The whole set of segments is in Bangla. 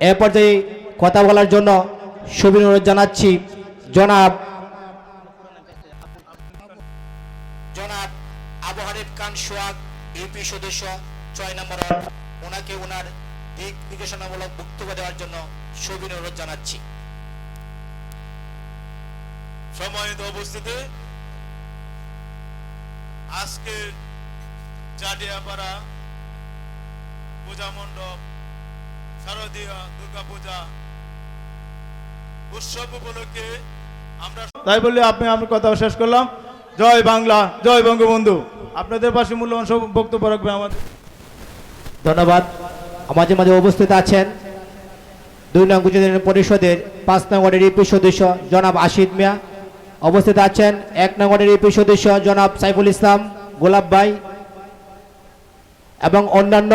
এ পর্যায়ে কথা বলার জন্য সুবিন অনুরোধ জানাচ্ছি। জনাব জনাব আবু খান সোহাগ ইউপি সদস্য ছয় নম্বর ওনাকে ওনার দিক নির্দেশনামূলক বক্তব্য দেওয়ার জন্য সুবিন অনুরোধ জানাচ্ছি। সম্মানিত উপস্থিতি আজকে জাডিয়াপাড়া পূজা মণ্ডপ শারদীয় দুর্গা উৎসব উপলক্ষে আমরা তাই বলে আপনি আমি কথা শেষ করলাম। জয় বাংলা জয় বঙ্গবন্ধু। আপনাদের পাশে মূল্যবান সব বক্তব্য রাখবে আমাদের। ধন্যবাদ। আমাদের মাঝে উপস্থিত আছেন দুই নং গুজরাট পরিষদের পাঁচ নং ওয়ার্ডের ইপি সদস্য জনাব আশিদ মিয়া। অবস্থিত আছেন এক নং ওয়ার্ডের ইপি সদস্য জনাব সাইফুল ইসলাম গোলাপ ভাই এবং অন্যান্য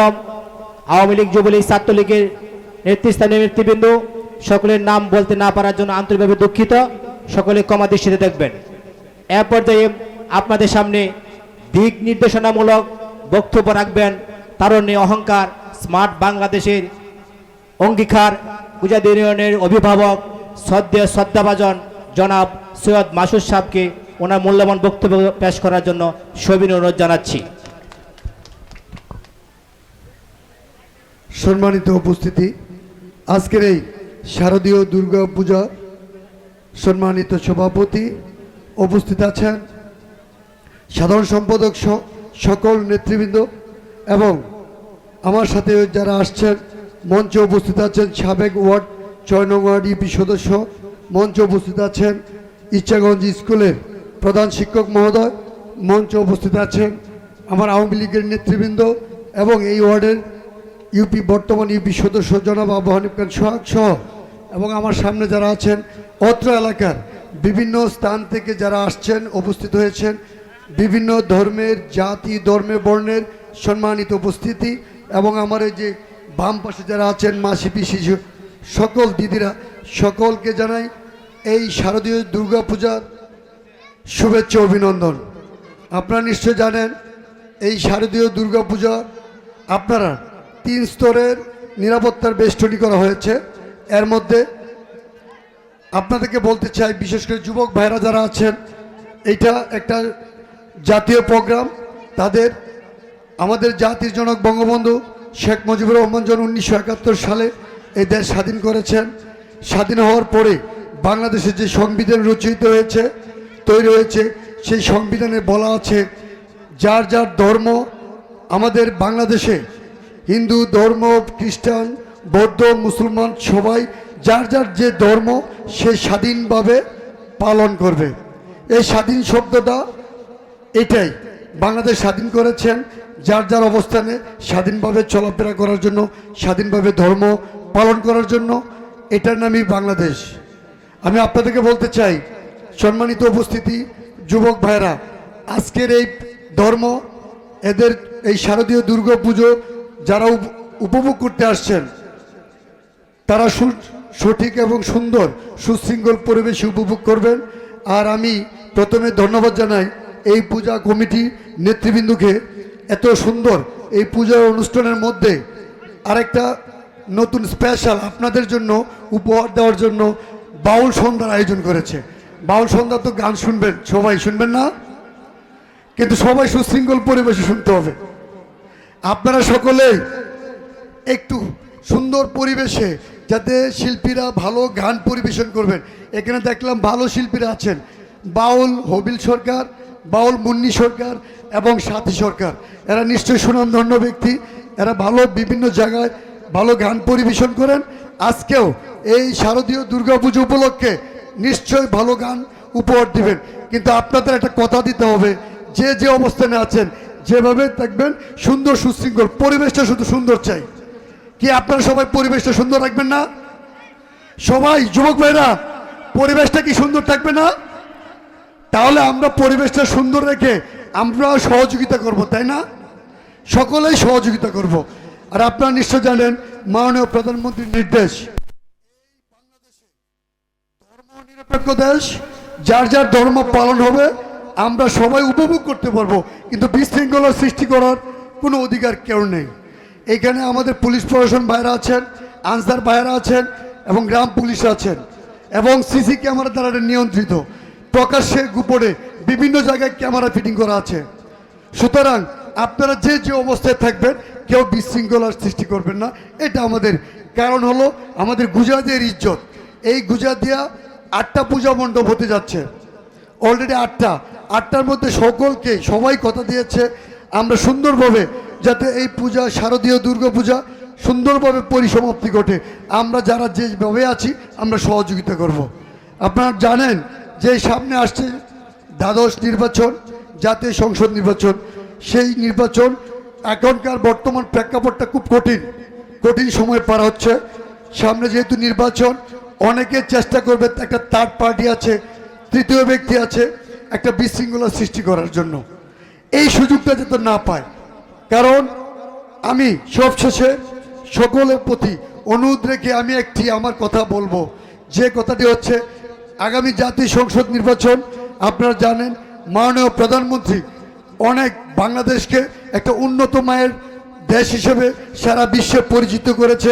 আওয়ামী লীগ, যুবলীগ, ছাত্রলীগের নেতৃস্থানীয় নেতৃবৃন্দ, সকলের নাম বলতে না পারার জন্য আন্তরিকভাবে দুঃখিত। সকলে কমা দৃষ্টিতে দেখবেন। এ পর্যায়ে আপনাদের সামনে দিক নির্দেশনামূলক বক্তব্য রাখবেন তারণ্যে অহংকার, স্মার্ট বাংলাদেশের অঙ্গীকার, উজাদ ইউনিয়নের অভিভাবক সদ্য শ্রদ্ধাভাজন জনাব সৈয়দ মাসুদ সাহেবকে ওনার মূল্যবান বক্তব্য পেশ করার জন্য সবিন অনুরোধ জানাচ্ছি। সম্মানিত উপস্থিতি। আজকের এই শারদীয় দুর্গা পূজা সম্মানিত সভাপতি উপস্থিত আছেন সাধারণ সম্পাদক সকল নেতৃবৃন্দ এবং আমার সাথে যারা আসছেন, মঞ্চে উপস্থিত আছেন সাবেক ওয়ার্ড ছয় নং ওয়ার্ড ইপি সদস্য, মঞ্চে উপস্থিত আছেন ইচ্ছাগঞ্জ স্কুলের প্রধান শিক্ষক মহোদয়, মঞ্চে উপস্থিত আছেন আমার আওয়ামী লীগের নেতৃবৃন্দ এবং এই ওয়ার্ডের ইউপি, বর্তমান ইউপি সদস্য জনাব আবু হানিফ খান সোহাগ সহ এবং আমার সামনে যারা আছেন, অত্র এলাকার বিভিন্ন স্থান থেকে যারা আসছেন, উপস্থিত হয়েছেন, বিভিন্ন ধর্মের, জাতি, ধর্মে, বর্ণের সম্মানিত উপস্থিতি এবং আমার এই যে বাম পাশে যারা আছেন, মাসি, পিসি, সকল দিদিরা, সকলকে জানাই এই শারদীয় দুর্গা পূজার শুভেচ্ছা, অভিনন্দন। আপনারা নিশ্চয় জানেন, এই শারদীয় দুর্গা পূজা আপনারা তিন স্তরের নিরাপত্তার বেষ্টনী করা হয়েছে। এর মধ্যে আপনাদেরকে বলতে চাই, বিশেষ করে যুবক ভাইরা যারা আছেন, এইটা একটা জাতীয় প্রোগ্রাম। তাদের, আমাদের জাতির জনক বঙ্গবন্ধু শেখ মুজিবুর রহমান জন উনিশশো একাত্তর সালে এই দেশ স্বাধীন করেছেন। স্বাধীন হওয়ার পরে বাংলাদেশের যে সংবিধান রচিত হয়েছে, তৈরি হয়েছে, সেই সংবিধানে বলা আছে, যার যার ধর্ম আমাদের বাংলাদেশে হিন্দু ধর্ম, খ্রিস্টান, বৌদ্ধ, মুসলমান সবাই যার যার যে ধর্ম সে স্বাধীনভাবে পালন করবে। এই স্বাধীন শব্দটা এটাই। বাংলাদেশ স্বাধীন করেছেন যার যার অবস্থানে স্বাধীনভাবে চলাফেরা করার জন্য, স্বাধীনভাবে ধর্ম পালন করার জন্য। এটার নামই বাংলাদেশ। আমি আপনাদেরকে বলতে চাই, সম্মানিত উপস্থিতি, যুবক ভাইরা আজকের এই ধর্ম, এদের এই শারদীয় দুর্গা পুজো যারা উপ- উপভোগ করতে আসছেন, তারা সঠিক এবং সুন্দর, সুশৃঙ্খল পরিবেশে উপভোগ করবেন। আর আমি প্রথমে ধন্যবাদ জানাই এই পূজা কমিটি নেতৃবৃন্দকে। এত সুন্দর এই পূজা অনুষ্ঠানের মধ্যে আরেকটা নতুন স্পেশাল আপনাদের জন্য উপহার দেওয়ার জন্য বাউল সন্ধ্যার আয়োজন করেছে। বাউল সন্ধ্যা তো গান শুনবেন, সবাই শুনবেন না। কিন্তু সবাই সুশৃঙ্খল পরিবেশে শুনতে হবে। আপনারা সকলেই একটু সুন্দর পরিবেশে যাতে শিল্পীরা ভালো গান পরিবেশন করবেন। এখানে দেখলাম ভালো শিল্পীরা আছেন। বাউল হবিল সরকার, বাউল মুন্নি সরকার এবং সাথী সরকার। এরা নিশ্চয়ই সুনামধন্য ব্যক্তি। এরা ভালো বিভিন্ন জায়গায় ভালো গান পরিবেশন করেন। আজকেও এই শারদীয় দুর্গাপুজো উপলক্ষে নিশ্চয়ই ভালো গান উপহার দিবেন। কিন্তু আপনাদের একটা কথা দিতে হবে। যে যে অবস্থানে আছেন যেভাবে থাকবেন সুন্দর সুশৃঙ্খল, পরিবেশটা শুধু সুন্দর চাই। কি আপনারা সবাই পরিবেশটা সুন্দর রাখবেন না? সবাই, যুবক ভাইরা, পরিবেশটা কি সুন্দর থাকবে না? তাহলে আমরা পরিবেশটা সুন্দর রেখে আমরা সহযোগিতা করব, তাই না? সকলেই সহযোগিতা করব। আর আপনারা নিশ্চয় জানেন, মাননীয় প্রধানমন্ত্রীর নির্দেশ, ধর্ম নিরপেক্ষ দেশ, যার যার ধর্ম পালন হবে আমরা সবাই উপভোগ করতে পারব, কিন্তু বিশৃঙ্খলা সৃষ্টি করার কোনো অধিকার কেউ নেই। এখানে আমাদের পুলিশ প্রশাসন বাইরে আছেন, আনসার ভাইয়েরা আছেন এবং গ্রাম পুলিশ আছেন এবং সিসি ক্যামেরা দ্বারা নিয়ন্ত্রিত। প্রকাশ্যে গোপনে বিভিন্ন জায়গায় ক্যামেরা ফিটিং করা আছে। সুতরাং আপনারা যে যে অবস্থায় থাকবেন, কেউ বিশৃঙ্খলার সৃষ্টি করবেন না। এটা আমাদের কারণ হলো আমাদের গুজরাতের ইজ্জত। এই গুজরাতিয়া আটটা পূজা মণ্ডপ হতে যাচ্ছে। অলরেডি আটটা। আটটার মধ্যে সকলকে সবাই কথা দিয়েছে। আমরা সুন্দরভাবে যাতে এই পূজা, শারদীয় দুর্গা পূজা সুন্দরভাবে পরিসমাপ্তি ঘটে। আমরা যারা যেভাবে আছি, আমরা সহযোগিতা করব। আপনারা জানেন যে সামনে আসছে দ্বাদশ নির্বাচন, জাতীয় সংসদ নির্বাচন। সেই নির্বাচন এখনকার বর্তমান প্রেক্ষাপটটা খুব কঠিন। কঠিন সময় পার হচ্ছে। সামনে যেহেতু নির্বাচন, অনেকে চেষ্টা করবে, একটা থার্ড পার্টি আছে, তৃতীয় ব্যক্তি আছে। একটা বিশৃঙ্খলা সৃষ্টি করার জন্য। এই সুযোগটা যাতে না পায়। কারণ আমি সবশেষে সকলের প্রতি অনুরোধ রেখে আমি একটি আমার কথা বলব। যে কথাটি হচ্ছে, আগামী জাতীয় সংসদ নির্বাচন, আপনারা জানেন, মাননীয় প্রধানমন্ত্রী অনেক বাংলাদেশকে একটা উন্নত মায়ের দেশ হিসেবে সারা বিশ্বে পরিচিত করেছে।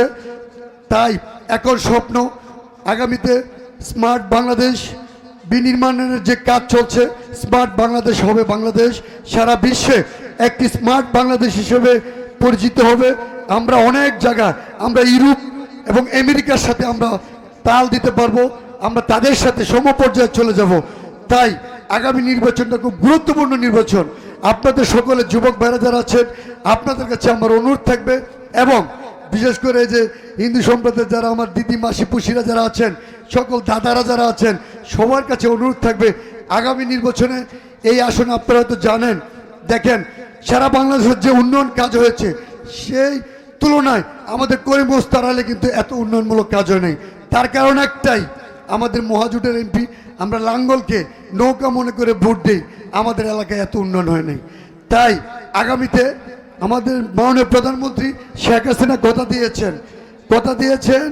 তাই এখন স্বপ্ন, আগামীতে স্মার্ট বাংলাদেশ বিনির্মাণের যে কাজ চলছে, স্মার্ট বাংলাদেশ হবে বাংলাদেশ। সারা বিশ্বে একটি স্মার্ট বাংলাদেশ হিসেবে পরিচিত হবে। আমরা অনেক জায়গায়, আমরা ইউরোপ এবং আমেরিকার সাথে আমরা তাল দিতে পারব। আমরা তাদের সাথে সমপর্যায়ে চলে যাব। তাই আগামী নির্বাচনটা খুব গুরুত্বপূর্ণ নির্বাচন। আপনাদের সকলে যুবক ভাইরা যারা আছেন, আপনাদের কাছে আমার অনুরোধ থাকবে। এবং বিশেষ করে যে হিন্দু সম্প্রদায়ের যারা, আমার দিদি মাসি পুষিরা যারা আছেন সকল দাদারা যারা আছেন, সবার কাছে অনুরোধ থাকবে, আগামী নির্বাচনে এই আসন আপনারা হয়তো জানেন। দেখেন, সারা বাংলাদেশের যে উন্নয়ন কাজ হয়েছে, সেই তুলনায় আমাদের করিমগঞ্জ তারালে কিন্তু এত উন্নয়নমূলক কাজ হয় নাই। তার কারণ একটাই, আমাদের মহাজোটের এমপি, আমরা লাঙ্গলকে নৌকা মনে করে ভোট দিই, আমাদের এলাকায় এত উন্নয়ন হয় নাই। তাই আগামীতে আমাদের মাননীয় প্রধানমন্ত্রী শেখ হাসিনা কথা দিয়েছেন। কথা দিয়েছেন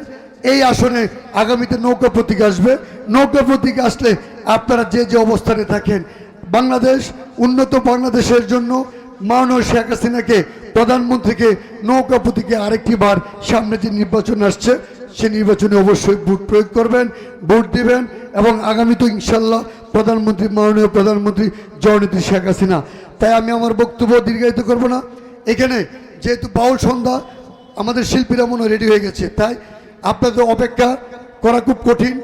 এই আসনে আগামীতে নৌকা প্রতীক আসবে। নৌকা প্রতীক আসলে আপনারা যে যে অবস্থানে থাকেন, বাংলাদেশ, উন্নত বাংলাদেশের জন্য মাননীয় শেখ হাসিনাকে প্রধানমন্ত্রীকে নৌকা প্রতীকে আরেকটি বার সামনে যে নির্বাচন আসছে, সে নির্বাচনে অবশ্যই ভোট প্রয়োগ করবেন, ভোট দিবেন এবং আগামী তো ইনশাল্লাহ প্রধানমন্ত্রী, মাননীয় প্রধানমন্ত্রী জননেত্রী শেখ হাসিনা। তাই আমি আমার বক্তব্য দীর্ঘায়িত করব না। এখানে যেহেতু বাউল সন্ধ্যা, আমাদের শিল্পীরা মনে রেডি হয়ে গেছে। তাই আপনাদের অপেক্ষা করা খুব কঠিন।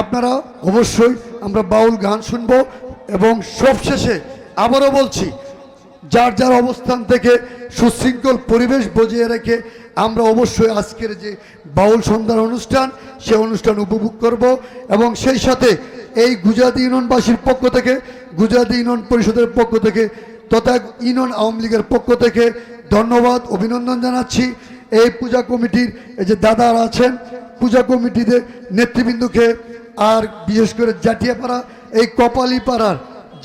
আপনারা অবশ্যই আমরা বাউল গান শুনব এবং সবশেষে আবারও বলছি, যার যার অবস্থান থেকে সুশৃঙ্খল পরিবেশ বজিয়ে রেখে আমরা অবশ্যই আজকের যে বাউল সন্ধ্যার অনুষ্ঠান, সে অনুষ্ঠান উপভোগ করব এবং সেই সাথে এই গুজরাটি ইউনিয়নবাসীর পক্ষ থেকে, গুজরাটি ইউনিয়ন পরিষদের পক্ষ থেকে তথা ইউনিয়ন আওয়ামী লীগের পক্ষ থেকে ধন্যবাদ, অভিনন্দন জানাচ্ছি। এই পূজা কমিটির এই যে দাদারা আছেন, পূজা কমিটিতে নেতৃবৃন্দকে আর বিশেষ করে জাটিয়াপাড়া, এই কপালীপাড়ার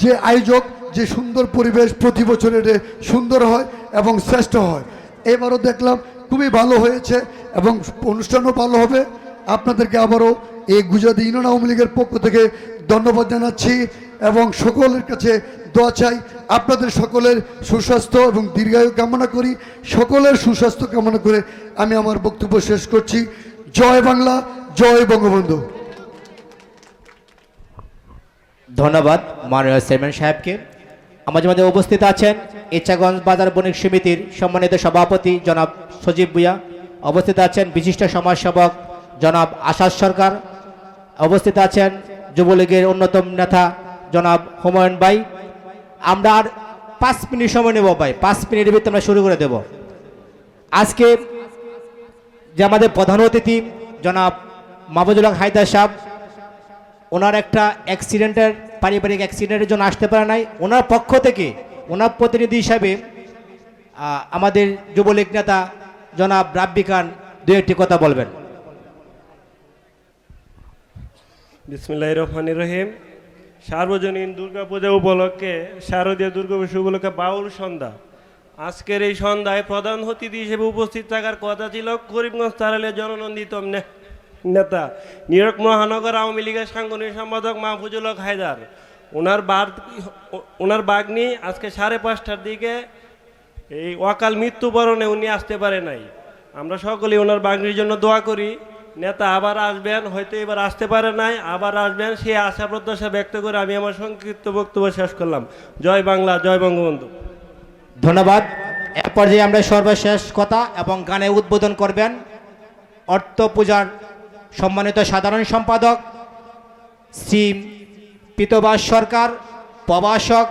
যে আয়োজক, যে সুন্দর পরিবেশ প্রতি বছরের সুন্দর হয় এবং শ্রেষ্ঠ হয়। এবারও দেখলাম খুবই ভালো হয়েছে এবং অনুষ্ঠানও ভালো হবে। আপনাদেরকে আবারও এই গুজরাট ইউনিয়ন আওয়ামী লীগের পক্ষ থেকে ধন্যবাদ জানাচ্ছি এবং সকলের কাছে দোয়া চাই আপনাদের সকলের সুস্বাস্থ্য এবং দীর্ঘায়ু কামনা করি। সকলের সুস্বাস্থ্য কামনা করে আমি আমার বক্তব্য শেষ করছি। জয় বাংলা, জয় বঙ্গবন্ধু। ধন্যবাদ মাননীয় চেয়ারম্যান সাহেবকে। আমাদের মধ্যে উপস্থিত আছেন ইচ্ছাগঞ্জ বাজার বণিক সমিতির সম্মানিত সভাপতি জনাব সজীব ভুইয়া। অবস্থিত আছেন বিশিষ্ট সমাজসেবক জনাব আশাস সরকার অবস্থিত আছেন, যুবলীগের অন্যতম নেতা জনাব হুমায়ুন ভাই। আমরা আর পাঁচ মিনিট সময় নেব ভাই, পাঁচ মিনিটের ভিতরে আমরা শুরু করে দেব। আজকে যে আমাদের প্রধান অতিথি জনাব মাহবুজুল হায়দার সাহেব, ওনার একটা অ্যাক্সিডেন্টের, পারিবারিক অ্যাক্সিডেন্টের জন্য আসতে পারে নাই। ওনার পক্ষ থেকে, ওনার প্রতিনিধি হিসাবে আমাদের যুবলীগ নেতা জনাব রাব্বি খান দু একটি কথা বলবেন। বিসমিল্লাহ রহমান রহিম। সার্বজনীন দুর্গাপূজা উপলক্ষে শারদীয় দুর্গাপূজা উপলক্ষে বাউল সন্ধ্যা। আজকের এই সন্ধ্যায় প্রধান অতিথি হিসেবে উপস্থিত থাকার কথা ছিল করিমগঞ্জ তারালের জননন্দিত নেতা নিউইয়র্ক মহানগর আওয়ামী লীগের সাংগঠনিক সম্পাদক মাহফুজুল হক হায়দার। ওনার বার ওনার বাগ্নি আজকে সাড়ে পাঁচটার দিকে এই অকাল মৃত্যুবরণে উনি আসতে পারে নাই। আমরা সকলেই ওনার বাঙালির জন্য দোয়া করি। নেতা আবার আসবেন, হয়তো এবার আসতে পারে নাই, আবার আসবেন সেই আশা প্রত্যাশা ব্যক্ত করে আমি আমার সংক্ষিপ্ত বক্তব্য শেষ করলাম। জয় বাংলা, জয় বঙ্গবন্ধু। ধন্যবাদ। এ পর্যায়ে আমরা সর্বশেষ কথা এবং গানে উদ্বোধন করবেন অর্থ পূজার সম্মানিত সাধারণ সম্পাদক শ্রী পিতবাস সরকার, প্রভাষক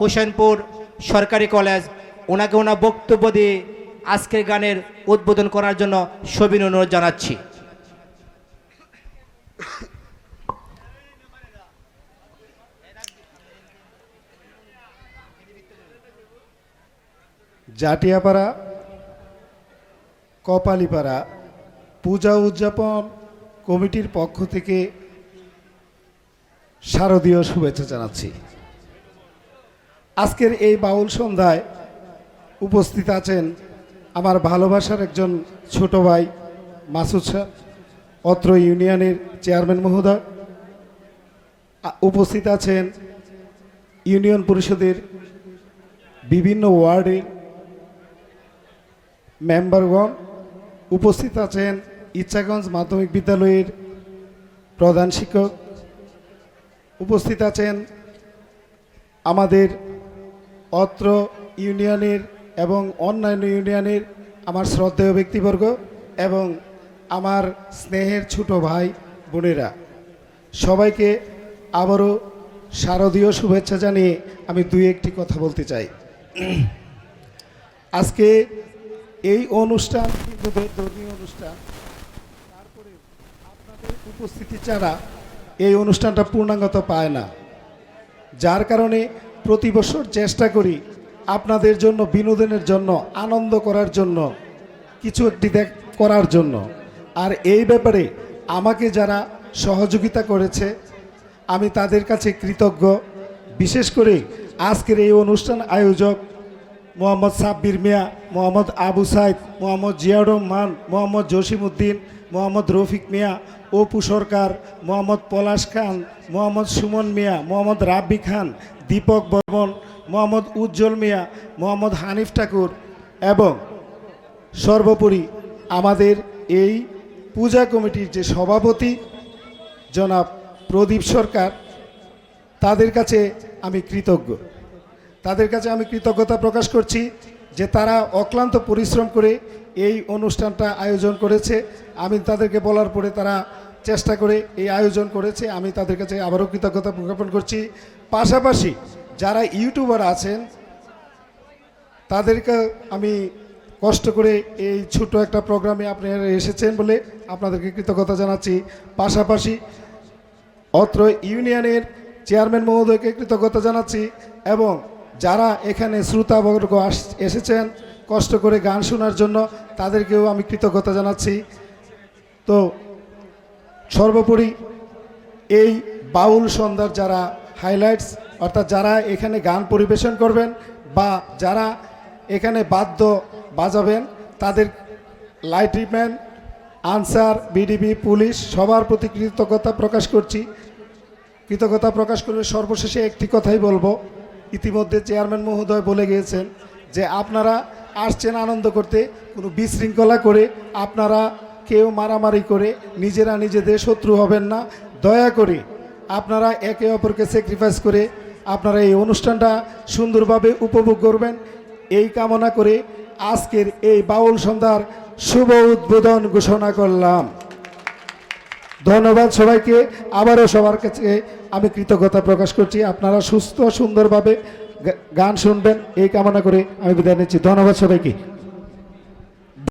হোসেনপুর সরকারি কলেজ। ওনাকে ওনার বক্তব্য দিয়ে আজকের গানের উদ্বোধন করার জন্য সবিন অনুরোধ জানাচ্ছি। জাটিয়াপাড়া, কপালিপাড়া পূজা উদযাপন কমিটির পক্ষ থেকে শারদীয় শুভেচ্ছা জানাচ্ছি। আজকের এই বাউল সন্ধ্যায় উপস্থিত আছেন আমার ভালোবাসার একজন ছোট ভাই মাসুদ শাহ অত্র ইউনিয়নের চেয়ারম্যান মহোদয় উপস্থিত আছেন ইউনিয়ন পরিষদের বিভিন্ন ওয়ার্ডের মেম্বারগণ, উপস্থিত আছেন ইচ্ছাগঞ্জ মাধ্যমিক বিদ্যালয়ের প্রধান শিক্ষক, উপস্থিত আছেন আমাদের অত্র ইউনিয়নের এবং অন্যান্য ইউনিয়নের আমার শ্রদ্ধেয় ব্যক্তিবর্গ এবং আমার স্নেহের ছোট ভাই, বোনেরা। সবাইকে আবারও শারদীয় শুভেচ্ছা জানিয়ে আমি দুই একটি কথা বলতে চাই। আজকে এই অনুষ্ঠান, হিন্দুদের ধর্মীয় অনুষ্ঠান, তারপরে আপনাদের উপস্থিতি ছাড়া এই অনুষ্ঠানটা পূর্ণাঙ্গত পায় না। যার কারণে প্রতি বছর চেষ্টা করি আপনাদের জন্য, বিনোদনের জন্য, আনন্দ করার জন্য, কিছু একটি দেখ, করার জন্য। আর এই ব্যাপারে আমাকে যারা সহযোগিতা করেছে, আমি তাদের কাছে কৃতজ্ঞ। বিশেষ করে আজকের এই অনুষ্ঠান আয়োজক মোহাম্মদ সাব্বির মিয়া, মোহাম্মদ আবু সাইদ, মোহাম্মদ জিয়াউর রহমান, মোহাম্মদ জসিমউদ্দিন, মোহাম্মদ রফিক মিয়া, অপু সরকার, মোহাম্মদ পলাশ খান, মোহাম্মদ সুমন মিয়া, মোহাম্মদ রাব্বি খান, দীপক বর্মন, মোহাম্মদ উজ্জ্বল মিয়া, মোহাম্মদ হানিফ ঠাকুর এবং সর্বোপরি আমাদের এই পূজা কমিটির যে সভাপতি জনাব প্রদীপ সরকার, তাদের কাছে আমি কৃতজ্ঞ। তাদের কাছে আমি কৃতজ্ঞতা প্রকাশ করছি যে তারা অক্লান্ত পরিশ্রম করে এই অনুষ্ঠানটা আয়োজন করেছে। আমি তাদেরকে বলার পরে তারা চেষ্টা করে এই আয়োজন করেছে। আমি তাদের কাছে আবারও কৃতজ্ঞতা প্রজ্ঞাপন করছি। পাশাপাশি যারা ইউটিউবার আছেন, তাদেরকে আমি কষ্ট করে এই ছোট একটা প্রোগ্রামে আপনারা এসেছেন বলে আপনাদেরকে কৃতজ্ঞতা জানাচ্ছি। পাশাপাশি অত্র ইউনিয়নের চেয়ারম্যান মহোদয়কে কৃতজ্ঞতা জানাচ্ছি এবং যারা এখানে শ্রোতাবর্গ এসেছেন, কষ্ট করে গান শোনার জন্য তাদেরকেও আমি কৃতজ্ঞতা জানাচ্ছি। তো সর্বোপরি এই বাউল সন্ধ্যার যারা হাইলাইটস অর্থাৎ যারা এখানে গান পরিবেশন করবেন বা যারা এখানে বাদ্য বাজাবেন। তাদের লাইটম্যান আনসার, বিডিবি, পুলিশ, সবার প্রতি কৃতজ্ঞতা প্রকাশ করছি। কৃতজ্ঞতা প্রকাশ করে সর্বশেষে একটি কথাই বলব। ইতিমধ্যে চেয়ারম্যান মহোদয় বলে গিয়েছেন যে, আপনারা আসছেন আনন্দ করতে, কোনো বিশৃঙ্খলা করে আপনারা কেউ মারামারি করে নিজেরা নিজেদের শত্রু হবেন না। দয়া করে আপনারা একে অপরকে স্যাক্রিফাইস করে আপনারা এই অনুষ্ঠানটা সুন্দরভাবে উপভোগ করবেন। এই কামনা করে আজকের এই বাউল সন্ধ্যার শুভ উদ্বোধন ঘোষণা করলাম। ধন্যবাদ সবাইকে। আবারও সবার কাছে আমি কৃতজ্ঞতা প্রকাশ করছি। আপনারা সুস্থ সুন্দরভাবে গান শুনবেন, এই কামনা করে আমি বিদায় নিচ্ছি। ধন্যবাদ সবাইকে।